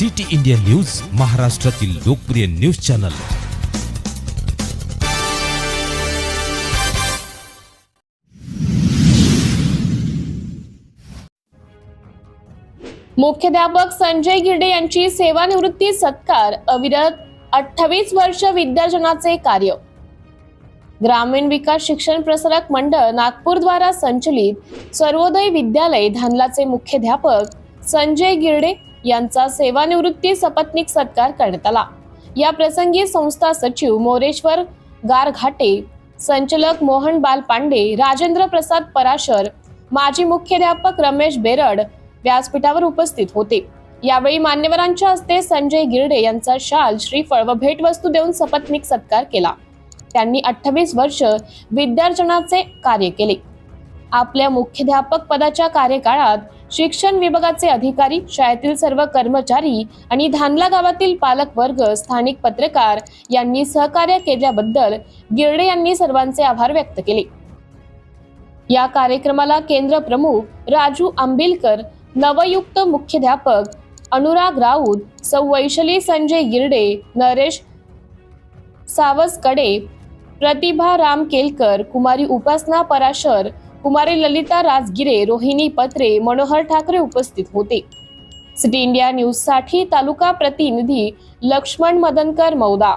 City India news महाराष्ट्रातील लोकप्रिय news channel. मुख्याध्यापक संजय गिरडे यांची सेवानिवृत्ती सत्कार अविरत अठ्ठावीस वर्ष विद्यार्जनाचे कार्य. ग्रामीण विकास शिक्षण प्रसारक मंडळ नागपूर द्वारा संचलित सर्वोदय विद्यालय धानलाचे मुख्याध्यापक संजय गिरडे यांचा सेवानिवृत्ती सपत्निक सत्कार करण्यात आला. या प्रसंगी संस्था सचिव मोरेश्वर गारघाटे संचालक मोहन बाल पांडे राजेंद्र प्रसाद पराशर माजी मुख्याध्यापक रमेश बेरड व्यासपीठावर उपस्थित होते. यावेळी मान्यवरांच्या हस्ते संजय गिरडे यांचा शाल श्रीफळ व भेटवस्तू देऊन सपत्निक सत्कार केला. त्यांनी अठ्ठावीस वर्ष विद्यार्जनाचे कार्य केले. आपल्या मुख्याध्यापक पदाच्या कार्यकाळात शिक्षण विभागाचे अधिकारी शाळेतील सर्व कर्मचारी आणि धानला गावातील पालक वर्ग स्थानिक पत्रकार यांनी सहकार्य केल्याबद्दल गिरडे यांनी सर्वांचे आभार व्यक्त केले. या कार्यक्रमाला केंद्र प्रमुख राजू आंबिलकर नवयुक्त मुख्याध्यापक अनुराग राऊत सौ वैशली संजय गिरडे नरेश सावसकडे प्रतिभा राम केलकर कुमारी उपासना पराशर कुमारी ललिता राजगिरे रोहिणी पत्रे मनोहर ठाकरे उपस्थित होते. सिटी इंडिया न्यूजसाठी तालुका प्रतिनिधी लक्ष्मण मदनकर मौदा.